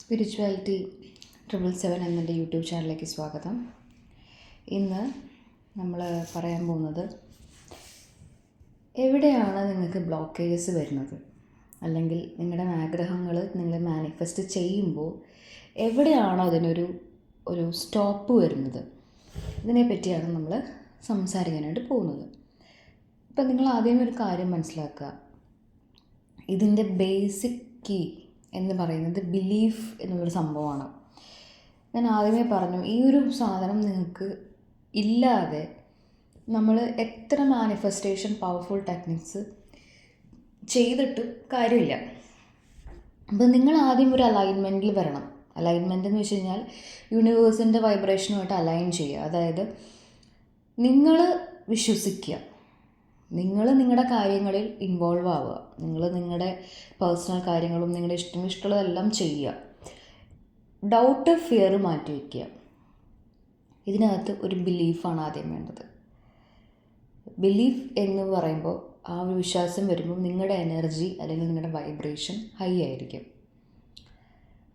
Spirituality triple seven എന്നെന്റെ YouTube ചാനലിലേക്ക് സ്വാഗതം. ഇന്ന് നമ്മൾ പറയാൻ പോകുന്നത് എവിടെയാണ് നിങ്ങൾക്ക് ബ്ലോക്കേജസ് വരുന്നത്? അല്ലെങ്കിൽ നിങ്ങളുടെ ആഗ്രഹങ്ങൾ നിങ്ങൾ മാനിഫെസ്റ്റ് ചെയ്യുമ്പോൾ എവിടെയാണോ അതിനൊരു ഒരു സ്റ്റോപ്പ് വരുന്നത്? ഇതിനെ പറ്റിയാണ് നമ്മൾ സംസാരിക്കാനായിട്ട് പോകുന്നത്. ഇപ്പം നിങ്ങൾ ആദ്യം ഒരു കാര്യം മനസ്സിലാക്കുക. ഇതിന്റെ ബേസിക് കീ എന്ന് പറയുന്നത് ബിലീഫ് എന്നുള്ളൊരു സംഭവമാണ്. ഞാൻ ആദ്യമേ പറഞ്ഞു ഈ ഒരു സാധനം നിങ്ങൾക്ക് ഇല്ലാതെ നമ്മൾ എത്ര മാനിഫെസ്റ്റേഷൻ പവർഫുൾ ടെക്നിക്സ് ചെയ്തിട്ട് കാര്യമില്ല. അപ്പം നിങ്ങൾ ആദ്യം ഒരു അലൈൻമെന്റിൽ വരണം. അലൈൻമെന്റ് എന്ന് വെച്ച് കഴിഞ്ഞാൽ യൂണിവേഴ്സിന്റെ വൈബ്രേഷനുമായിട്ട് അലൈൻ ചെയ്യുക. അതായത് നിങ്ങൾ വിശ്വസിക്കുക. നിങ്ങൾ നിങ്ങളുടെ കാര്യങ്ങളിൽ ഇൻവോൾവ് ആവുക. നിങ്ങൾ നിങ്ങളുടെ പേഴ്സണൽ കാര്യങ്ങളും നിങ്ങളുടെ ഇഷ്ടം ഇഷ്ടമുള്ളതെല്ലാം ചെയ്യുക. ഡൗട്ട് ഫിയർ മാറ്റി വയ്ക്കുക ഇതിനകത്ത് ഒരു ബിലീഫാണ് ആദ്യം വേണ്ടത്. ബിലീഫ് എന്ന് പറയുമ്പോൾ ആ ഒരു വിശ്വാസം വരുമ്പോൾ നിങ്ങളുടെ എനർജി അല്ലെങ്കിൽ നിങ്ങളുടെ വൈബ്രേഷൻ ഹൈ ആയിരിക്കും.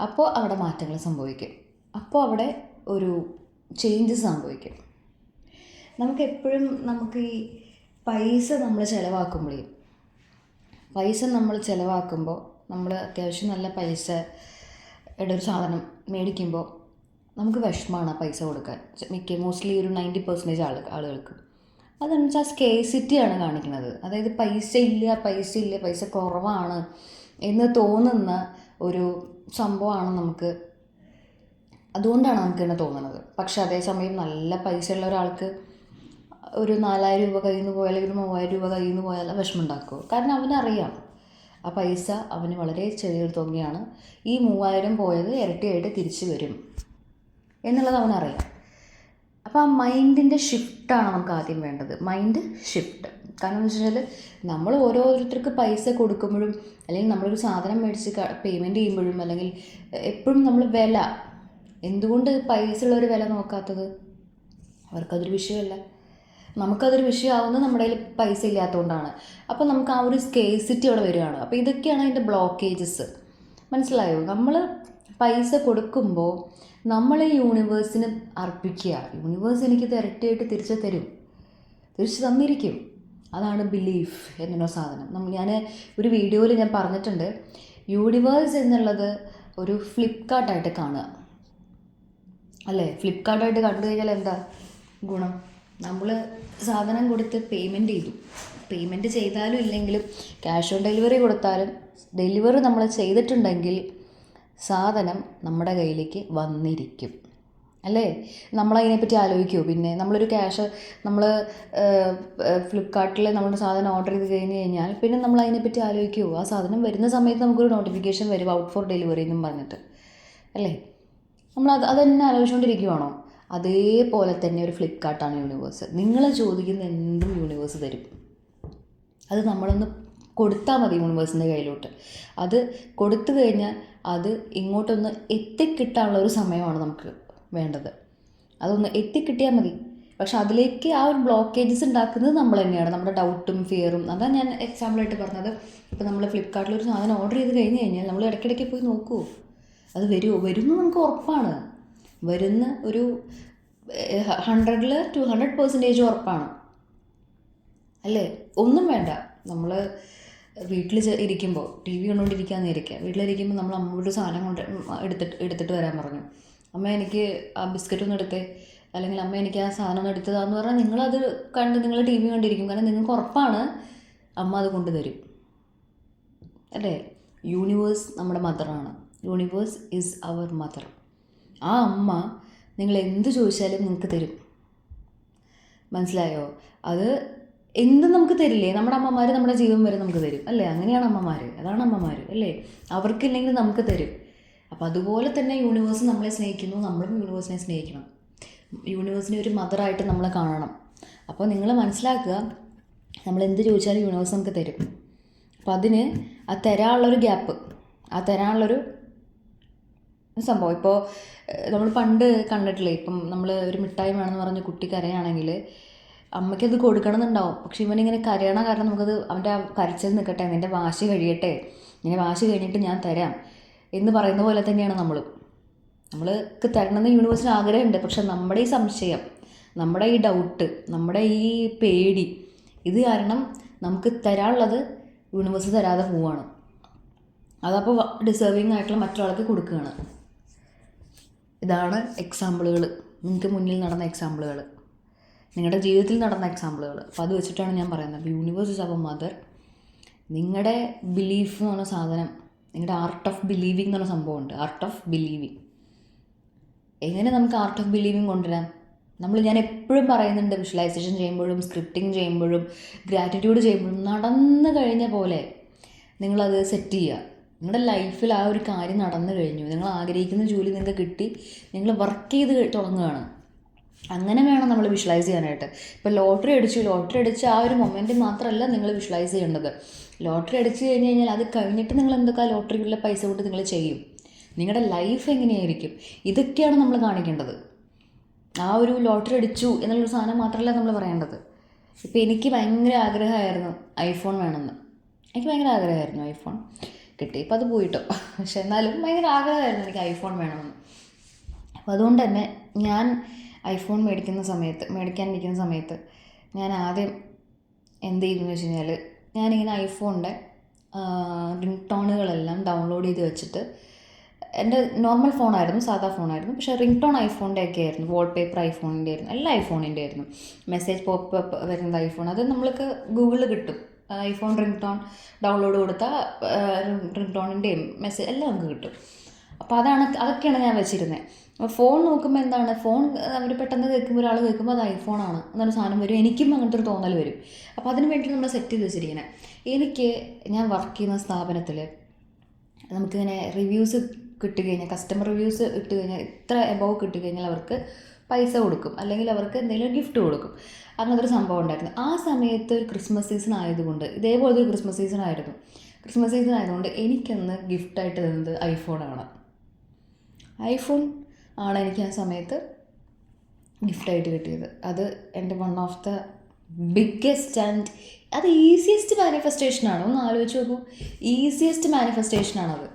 അപ്പോൾ അവിടെ മാറ്റങ്ങൾ സംഭവിക്കും. അപ്പോൾ അവിടെ ഒരു ചേഞ്ച് സംഭവിക്കും. നമുക്കെപ്പോഴും നമുക്ക് ഈ പൈസ നമ്മൾ ചിലവാക്കുമ്പോഴേ പൈസ നമ്മൾ ചിലവാക്കുമ്പോൾ നമ്മൾ അത്യാവശ്യം നല്ല പൈസ ഒരു സാധനം മേടിക്കുമ്പോൾ നമുക്ക് വിഷമമാണ് പൈസ കൊടുക്കാൻ. മിക്ക മോസ്റ്റ്ലി ഒരു നയന്റി പെർസെന്റേജ് ആൾ ആളുകൾക്ക്. അതെന്ന് വെച്ചാൽ സ്കേസിറ്റിയാണ് കാണിക്കുന്നത്. അതായത് പൈസ ഇല്ല പൈസ ഇല്ല പൈസ കുറവാണ് എന്ന് തോന്നുന്ന ഒരു സംഭവമാണ് നമുക്ക് അതുകൊണ്ടാണ് നമുക്ക് തന്നെ തോന്നുന്നത്. പക്ഷെ അതേസമയം നല്ല പൈസ ഉള്ള ഒരാൾക്ക് ഒരു നാലായിരം രൂപ കയ്യിൽ നിന്ന് പോയാൽ അല്ലെങ്കിൽ മൂവായിരം രൂപ കയ്യിൽ നിന്ന് പോയാൽ വിഷമം ഉണ്ടാക്കുമോ കാരണം അവനറിയാം. ആ പൈസ അവന് വളരെ ചെറിയൊരു തുകയാണ്. ഈ മൂവായിരം പോയത് ഇരട്ടിയായിട്ട് തിരിച്ചു വരും എന്നുള്ളത് അവനറിയാം. അപ്പോൾ ആ മൈൻഡിന്റെ ഷിഫ്റ്റാണ് നമുക്ക് ആദ്യം വേണ്ടത്. മൈൻഡ് ഷിഫ്റ്റ് കാരണം എന്ന് വെച്ചാൽ നമ്മൾ ഓരോരുത്തർക്ക് പൈസ കൊടുക്കുമ്പോഴും അല്ലെങ്കിൽ നമ്മളൊരു സാധനം മേടിച്ച് പേയ്മെന്റ് ചെയ്യുമ്പോഴും അല്ലെങ്കിൽ എപ്പോഴും നമ്മൾ വില. എന്തുകൊണ്ട് പൈസ ഉള്ളൊരു വില നോക്കാത്തത്? അവർക്കതൊരു വിഷയമല്ല. നമുക്കതൊരു വിഷയമാവുന്നത് നമ്മുടെ കയ്യിൽ പൈസ ഇല്ലാത്തതുകൊണ്ടാണ്. അപ്പോൾ നമുക്ക് ആ ഒരു സ്കേസിറ്റി അവിടെ വരികയാണ്. അപ്പോൾ ഇതൊക്കെയാണ് അതിന്റെ ബ്ലോക്കേജസ് മനസ്സിലായോ? നമ്മൾ പൈസ കൊടുക്കുമ്പോൾ നമ്മൾ യൂണിവേഴ്സിന് അർപ്പിക്കുക. യൂണിവേഴ്സ് എനിക്ക് ഇരട്ടിയായിട്ട് തിരിച്ചു തരും. തിരിച്ചു തന്നിരിക്കും. അതാണ് ബിലീഫ് എന്നുള്ള സാധനം. നമ്മൾ ഞാൻ ഒരു വീഡിയോയിൽ ഞാൻ പറഞ്ഞിട്ടുണ്ട്. യൂണിവേഴ്സ് എന്നുള്ളത് ഒരു ഫ്ലിപ്കാർട്ടായിട്ട് കാണുക. അല്ലേ? ഫ്ലിപ്കാർട്ടായിട്ട് കണ്ടു കഴിഞ്ഞാൽ എന്താ ഗുണം? നമ്മൾ സാധനം കൊടുത്ത് പേയ്മെന്റ് ചെയ്തു. പേയ്മെന്റ് ചെയ്താലും ഇല്ലെങ്കിലും ക്യാഷ് ഓൺ ഡെലിവറി കൊടുത്താലും ഡെലിവറി നമ്മൾ ചെയ്തിട്ടുണ്ടെങ്കിൽ സാധനം നമ്മുടെ കയ്യിലേക്ക് വന്നിരിക്കും. അല്ലേ? നമ്മളതിനെപ്പറ്റി ആലോചിക്കുമോ പിന്നെ നമ്മളൊരു ക്യാഷ് നമ്മൾ ഫ്ലിപ്കാർട്ടിൽ നമ്മുടെ സാധനം ഓർഡർ ചെയ്ത് കഴിഞ്ഞ് കഴിഞ്ഞാൽ പിന്നെ നമ്മൾ അതിനെപ്പറ്റി ആലോചിക്കുമോ ആ സാധനം വരുന്ന സമയത്ത് നമുക്കൊരു നോട്ടിഫിക്കേഷൻ വരും ഔട്ട് ഫോർ ഡെലിവറി എന്നും പറഞ്ഞിട്ട്. അല്ലേ? നമ്മൾ അത് അതന്നെ ആലോചിച്ചുകൊണ്ടിരിക്കുവാണോ അതേപോലെ തന്നെ ഒരു ഫ്ലിപ്പ്കാർട്ടാണ് യൂണിവേഴ്സ്. നിങ്ങൾ ചോദിക്കുന്ന എന്തും യൂണിവേഴ്സ് തരും. അത് നമ്മളൊന്ന് കൊടുത്താൽ മതി യൂണിവേഴ്സിന്റെ കയ്യിലോട്ട്. അത് കൊടുത്തു കഴിഞ്ഞാൽ അത് ഇങ്ങോട്ടൊന്ന് എത്തിക്കിട്ടാനുള്ള ഒരു സമയമാണ് നമുക്ക് വേണ്ടത്. അതൊന്ന് എത്തിക്കിട്ടിയാൽ മതി. പക്ഷെ അതിലേക്ക് ആ ഒരു ബ്ലോക്കേജസ് ഉണ്ടാക്കുന്നത് നമ്മൾ തന്നെയാണ്. നമ്മുടെ ഡൗട്ടും ഫിയറും. അതാണ് ഞാൻ എക്സാമ്പിളായിട്ട് പറഞ്ഞത്. ഇപ്പോൾ നമ്മൾ ഫ്ലിപ്കാർട്ടിൽ ഒരു സാധനം ഓർഡർ ചെയ്ത് കഴിഞ്ഞ് കഴിഞ്ഞാൽ നമ്മൾ ഇടയ്ക്കിടയ്ക്ക് പോയി നോക്കൂ. അത് വരുമോ വരുമെന്ന് നമുക്ക് ഉറപ്പാണ്. വരുന്ന ഒരു ഹൺഡ്രഡിൽ ടു ഹൺഡ്രഡ് പെർസെന്റേജ് ഉറപ്പാണ്. അല്ലേ? ഒന്നും വേണ്ട. നമ്മൾ വീട്ടിൽ ഇരിക്കുമ്പോൾ ടി വി കണ്ടുകൊണ്ടിരിക്കാന്ന് ഇരിക്കുക വീട്ടിലിരിക്കുമ്പോൾ നമ്മൾ അമ്മയോട് സാധനം കൊണ്ട് എടുത്തിട്ട് എടുത്തിട്ട് വരാൻ പറഞ്ഞു. അമ്മ എനിക്ക് ആ ബിസ്ക്കറ്റ് ഒന്ന് എടുത്തേ. അല്ലെങ്കിൽ അമ്മ എനിക്ക് ആ സാധനം ഒന്ന് എടുത്തതാന്ന് പറഞ്ഞാൽ നിങ്ങളത് കണ്ട് നിങ്ങൾ ടി വി കണ്ടിരിക്കും. കാരണം നിങ്ങൾക്ക് ഉറപ്പാണ് അമ്മ അത് കൊണ്ടുതരും അല്ലേ? യൂണിവേഴ്സ് നമ്മുടെ മദറാണ് യൂണിവേഴ്സ് ഈസ് അവർ മദർ ആ അമ്മ നിങ്ങൾ എന്ത് ചോദിച്ചാലും നിങ്ങൾക്ക് തരും. മനസ്സിലായോ? അത് എന്ത് നമുക്ക് തരില്ലേ? നമ്മുടെ അമ്മമാർ നമ്മുടെ ജീവൻ വരെ നമുക്ക് തരും. അല്ലേ? അങ്ങനെയാണ് അമ്മമാർ അതാണ് അമ്മമാർ അല്ലേ? അവർക്കില്ലെങ്കിൽ നമുക്ക് തരും. അപ്പോൾ അതുപോലെ തന്നെ യൂണിവേഴ്സ് നമ്മളെ സ്നേഹിക്കുന്നു നമ്മളും യൂണിവേഴ്സിനെ സ്നേഹിക്കണം. യൂണിവേഴ്സിനെ ഒരു മദറായിട്ട് നമ്മൾ കാണണം. അപ്പോൾ നിങ്ങൾ മനസ്സിലാക്കുക നമ്മൾ എന്ത് ചോദിച്ചാലും യൂണിവേഴ്സ് നമുക്ക് തരും. അപ്പോൾ അതിന് ആ തരാനുള്ളൊരു ഗ്യാപ്പ് ആ തരാനുള്ളൊരു സംഭവം. ഇപ്പോൾ നമ്മൾ പണ്ട് കണ്ടിട്ടില്ലേ ഇപ്പം നമ്മൾ ഒരു മിഠായി വേണമെന്ന് പറഞ്ഞ് കുട്ടി കരയാണെങ്കിൽ അമ്മയ്ക്കത് കൊടുക്കണം എന്നുണ്ടാവും പക്ഷെ ഇവനിങ്ങനെ കരയണ കാരണം നമുക്കത് അവന്റെ ആ കരച്ചിൽ നിൽക്കട്ടെ നിന്റെ വാശി കഴിയട്ടെ നിന്റെ വാശി കഴിഞ്ഞിട്ട് ഞാൻ തരാം എന്ന് പറയുന്ന പോലെ തന്നെയാണ് നമ്മൾ നമ്മൾക്ക് തരണമെന്ന് യൂണിവേഴ്സിന് ആഗ്രഹമുണ്ട്. പക്ഷെ നമ്മുടെ ഈ സംശയം നമ്മുടെ ഈ ഡൗട്ട് നമ്മുടെ ഈ പേടി ഇത് കാരണം നമുക്ക് തരാനുള്ളത് യൂണിവേഴ്സ് തരാതെ പോവാണ്. അതപ്പോൾ ഡിസേർവിങ് ആയിട്ടുള്ള മറ്റൊരാൾക്ക് കൊടുക്കുകയാണ്. ഇതാണ് എക്സാമ്പിളുകൾ നിങ്ങൾക്ക് മുന്നിൽ നടന്ന എക്സാമ്പിളുകൾ നിങ്ങളുടെ ജീവിതത്തിൽ നടന്ന എക്സാമ്പിളുകൾ അപ്പോൾ അത് വെച്ചിട്ടാണ് ഞാൻ പറയുന്നത്. യൂണിവേഴ്സ് ഇസ് അവർ മദർ നിങ്ങളുടെ ബിലീഫ് എന്ന് പറഞ്ഞ സാധനം നിങ്ങളുടെ ആർട്ട് ഓഫ് ബിലീവിങ് എന്ന് പറഞ്ഞ സംഭവമുണ്ട്. ആർട്ട് ഓഫ് ബിലീവിങ് എങ്ങനെ നമുക്ക് ആർട്ട് ഓഫ് ബിലീവിങ് കൊണ്ടുവരാം? നമ്മൾ ഞാൻ എപ്പോഴും പറയുന്നുണ്ട് വിഷ്വലൈസേഷൻ ചെയ്യുമ്പോഴും സ്ക്രിപ്റ്റിംഗ് ചെയ്യുമ്പോഴും ഗ്രാറ്റിറ്റ്യൂഡ് ചെയ്യുമ്പോഴും നടന്നു കഴിഞ്ഞ പോലെ നിങ്ങളത് സെറ്റ് ചെയ്യുക. നിങ്ങളുടെ ലൈഫിൽ ആ ഒരു കാര്യം നടന്നു കഴിഞ്ഞു. നിങ്ങൾ ആഗ്രഹിക്കുന്ന ജോലി നിങ്ങൾക്ക് കിട്ടി. നിങ്ങൾ വർക്ക് ചെയ്ത് തുടങ്ങുകയാണ്. അങ്ങനെ വേണം നമ്മൾ വിഷ്വലൈസ് ചെയ്യാനായിട്ട്. ഇപ്പോൾ ലോട്ടറി അടിച്ചു. ലോട്ടറി അടിച്ച ആ ഒരു മൊമെന്റ് മാത്രമല്ല നിങ്ങൾ വിഷ്വലൈസ് ചെയ്യേണ്ടത്. ലോട്ടറി അടിച്ചു കഴിഞ്ഞ് കഴിഞ്ഞാൽ അത് കഴിഞ്ഞിട്ട് നിങ്ങൾ എന്തൊക്കെ ലോട്ടറിയിലുള്ള പൈസ കൊണ്ട് നിങ്ങൾ ചെയ്യും? നിങ്ങളുടെ ലൈഫ് എങ്ങനെയായിരിക്കും? ഇതൊക്കെയാണ് നമ്മൾ കാണിക്കേണ്ടത്. ആ ഒരു ലോട്ടറി അടിച്ചു എന്നുള്ളൊരു സാധനം മാത്രമല്ല നമ്മൾ പറയേണ്ടത്. ഇപ്പോൾ എനിക്ക് ഭയങ്കര ആഗ്രഹമായിരുന്നു ഐഫോൺ വേണമെന്ന്. എനിക്ക് ഭയങ്കര ആഗ്രഹമായിരുന്നു ഐഫോൺ കിട്ടി ഇപ്പോൾ അത് പോയിട്ടോ. പക്ഷെ എന്നാലും ഭയങ്കര ആഗ്രഹമായിരുന്നു എനിക്ക് ഐഫോൺ വേണമെന്ന്. അപ്പോൾ അതുകൊണ്ട് തന്നെ ഞാൻ ഐഫോൺ മേടിക്കുന്ന സമയത്ത് മേടിക്കാനിരിക്കുന്ന സമയത്ത് ഞാൻ ആദ്യം എന്ത് ചെയ്തു വെച്ച് കഴിഞ്ഞാൽ ഞാനിങ്ങനെ ഐഫോണിന്റെ റിംഗ് ടോണുകളെല്ലാം ഡൗൺലോഡ് ചെയ്ത് വെച്ചിട്ട് എന്റെ നോർമൽ ഫോണായിരുന്നു സാധാ ഫോണായിരുന്നു. പക്ഷേ റിംഗ് ടോൺ ഐഫോണിന്റെ ഒക്കെ ആയിരുന്നു വാൾപേപ്പർ ഐഫോണിന്റെ ആയിരുന്നു എല്ലാ ഐഫോണിന്റെ ആയിരുന്നു മെസ്സേജ് പോപ്പ് അപ്പ് വരുന്നത് ഐഫോൺ. അത് നമ്മൾക്ക് ഗൂഗിളിൽ കിട്ടും. ഐഫോൺ റിംഗ് ടോൺ ഡൗൺലോഡ് കൊടുത്താൽ റിംഗ് ടോണിന്റെയും മെസ്സേജ് എല്ലാം നമുക്ക് കിട്ടും. അപ്പോൾ അതാണ് അതൊക്കെയാണ് ഞാൻ വെച്ചിരുന്നത് അപ്പോൾ ഫോൺ നോക്കുമ്പോൾ എന്താണ് ഫോൺ അവർ പെട്ടെന്ന് കേൾക്കുമ്പോൾ ഒരാൾ കേൾക്കുമ്പോൾ അത് ഐഫോണാണ് എന്നൊരു സാധനം വരും. എനിക്കും അങ്ങനത്തെ ഒരു തോന്നൽ വരും. അപ്പോൾ അതിന് വേണ്ടി നമ്മൾ സെറ്റ് ചെയ്ത് വെച്ചിരിക്കുന്നത് എനിക്ക് ഞാൻ വർക്ക് ചെയ്യുന്ന സ്ഥാപനത്തിൽ നമുക്കിങ്ങനെ റിവ്യൂസ് കിട്ടുകഴിഞ്ഞാൽ കസ്റ്റമർ റിവ്യൂസ് ഇട്ട് കഴിഞ്ഞാൽ ഇത്ര എബവ് കിട്ടുകഴിഞ്ഞാൽ അവർക്ക് പൈസ കൊടുക്കും. അല്ലെങ്കിൽ അവർക്ക് എന്തെങ്കിലും ഗിഫ്റ്റ് കൊടുക്കും. അങ്ങനത്തെ ഒരു സംഭവം ഉണ്ടായിരുന്നു. ആ സമയത്ത് ഒരു ക്രിസ്മസ് സീസൺ ആയതുകൊണ്ട് ഇതേപോലത്തെ ഒരു ക്രിസ്മസ് സീസൺ ആയിരുന്നു. ക്രിസ്മസ് സീസൺ ആയതുകൊണ്ട് എനിക്കന്ന് ഗിഫ്റ്റായിട്ട് തന്നത് ഐഫോണാണ് ഐഫോൺ ആണ് എനിക്ക് ആ സമയത്ത് ഗിഫ്റ്റായിട്ട് കിട്ടിയത്. അത് എന്റെ one of the biggest and അത് ഈസിയസ്റ്റ് മാനിഫെസ്റ്റേഷനാണ് ഒന്ന് ആലോചിച്ച് നോക്കൂ. ഈസിയസ്റ്റ് മാനിഫെസ്റ്റേഷനാണത്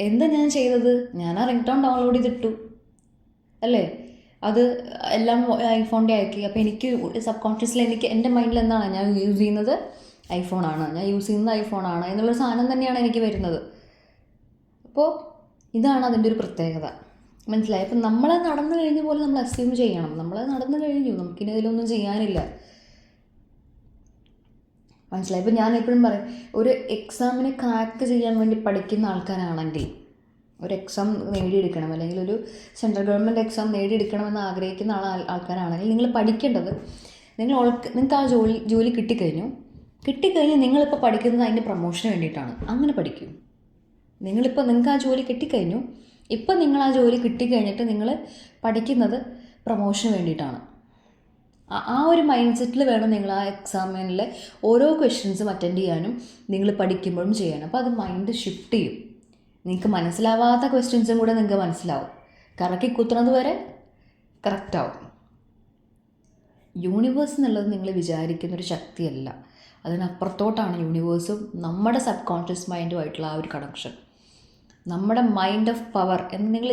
എന്താ ഞാൻ ചെയ്തത്? ഞാൻ ആ റിംഗ് ടോൺ ഡൗൺലോഡ് ചെയ്തിട്ടു. അല്ലേ? അത് എല്ലാം ഐഫോണിന്റെ ആക്കി അപ്പോൾ എനിക്ക് സബ് കോൺഷ്യസ്ലി എനിക്ക് എന്റെ മൈൻഡിൽ എന്താണ്? ഞാൻ യൂസ് ചെയ്യുന്നത് ഐഫോണാണ് ഞാൻ യൂസ് ചെയ്യുന്നത് ഐഫോണാണ് എന്നുള്ള സാധനം തന്നെയാണ് എനിക്ക് വരുന്നത്. അപ്പോൾ ഇതാണ് അതിന്റെ ഒരു പ്രത്യേകത. മനസ്സിലായി? അപ്പം നമ്മൾ നടന്നു കഴിഞ്ഞ പോലെ നമ്മൾ അസ്യൂം ചെയ്യണം. നമ്മൾ നടന്നു കഴിഞ്ഞു. നമുക്കിനി ഇതിലൊന്നും ചെയ്യാനില്ല. മനസ്സിലായി? ഇപ്പം ഞാൻ എപ്പോഴും പറയും ഒരു എക്സാമിനെ ക്രാക്ക് ചെയ്യാൻ വേണ്ടി പഠിക്കുന്ന ആൾക്കാരാണെങ്കിൽ ഒരു എക്സാം നേടിയെടുക്കണം. അല്ലെങ്കിൽ ഒരു സെൻട്രൽ ഗവൺമെന്റ് എക്സാം നേടിയെടുക്കണമെന്ന് ആഗ്രഹിക്കുന്ന ആൾ ആൾക്കാരാണെങ്കിൽ നിങ്ങൾ പഠിക്കേണ്ടത് നിങ്ങൾ നിങ്ങൾക്ക് ആ ജോലി ജോലി കിട്ടിക്കഴിഞ്ഞു. കിട്ടിക്കഴിഞ്ഞ് നിങ്ങളിപ്പോൾ പഠിക്കുന്നത് അതിന്റെ പ്രൊമോഷന് വേണ്ടിയിട്ടാണ്. അങ്ങനെ പഠിക്കും. നിങ്ങളിപ്പോൾ നിങ്ങൾക്ക് ആ ജോലി കിട്ടിക്കഴിഞ്ഞു. ഇപ്പം നിങ്ങൾ ആ ജോലി കിട്ടിക്കഴിഞ്ഞിട്ട് നിങ്ങൾ പഠിക്കുന്നത് പ്രൊമോഷന് വേണ്ടിയിട്ടാണ്. ആ ഒരു മൈൻഡ് സെറ്റിൽ വേണം നിങ്ങൾ ആ എക്സാമിനിലെ ഓരോ ക്വസ്റ്റ്യൻസും അറ്റൻഡ് ചെയ്യാനും നിങ്ങൾ പഠിക്കുമ്പോഴും ചെയ്യാനും. അപ്പോൾ അത് മൈൻഡ് ഷിഫ്റ്റ് ചെയ്യും. നിങ്ങൾക്ക് മനസ്സിലാവാത്ത ക്വസ്റ്റ്യൻസും കൂടെ നിങ്ങൾക്ക് മനസ്സിലാവും. കറക്കി കുത്തുന്നത് വരെ കറക്റ്റാവും യൂണിവേഴ്സ് എന്നുള്ളത് നിങ്ങൾ വിചാരിക്കുന്ന ഒരു ശക്തിയല്ല. അതിനപ്പുറത്തോട്ടാണ് യൂണിവേഴ്സും നമ്മുടെ സബ് കോൺഷ്യസ് മൈൻഡുമായിട്ടുള്ള ആ ഒരു കണക്ഷൻ നമ്മുടെ മൈൻഡ് ഓഫ് പവർ എന്ന് നിങ്ങൾ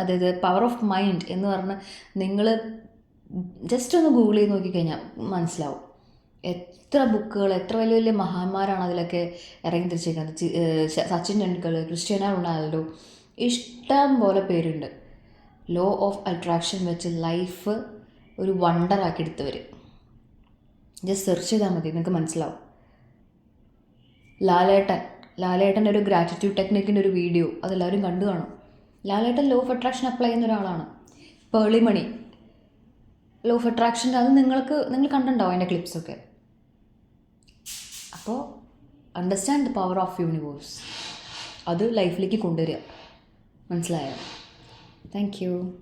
അതായത് പവർ ഓഫ് മൈൻഡ് എന്ന് പറഞ്ഞ് നിങ്ങൾ ജസ്റ്റ് ഒന്ന് ഗൂഗിൾ ചെയ്ത് നോക്കിക്കഴിഞ്ഞാൽ മനസ്സിലാവും. എത്ര ബുക്കുകൾ എത്ര വലിയ വലിയ മഹാന്മാരാണ് അതിലൊക്കെ ഇറങ്ങി തിരിച്ചേക്കുന്നത് സച്ചിൻ ടെണ്ടുൽക്കർ ക്രിസ്ത്യാനോ റൊണാൾഡോ ഇഷ്ടം പോലെ പേരുണ്ട്. ലോ ഓഫ് അട്രാക്ഷൻ വെച്ച് ലൈഫ് ഒരു വണ്ടറാക്കി എടുത്തവർ ജസ്റ്റ് സെർച്ച് ചെയ്താൽ മതി നിങ്ങൾക്ക് മനസ്സിലാവും. ലാലേട്ടൻ ലാലേട്ടന്റെ ഒരു ഗ്രാറ്റിറ്റ്യൂഡ് ടെക്നിക്കിന്റെ ഒരു വീഡിയോ അതെല്ലാവരും കണ്ടു കാണും. Lalettan law of attraction apply ചെയ്യുന്ന ഒരാളാണ്. പേളിമണി. ലോ ഓഫ് അട്രാക്ഷന്റെ അത് നിങ്ങൾക്ക് നിങ്ങൾ കണ്ടിട്ടുണ്ടാവും അതിന്റെ ക്ലിപ്സൊക്കെ. അപ്പോൾ understand the power of universe അത് ലൈഫിലേക്ക് കൊണ്ടുവരിക. മനസ്സിലായോ? Thank you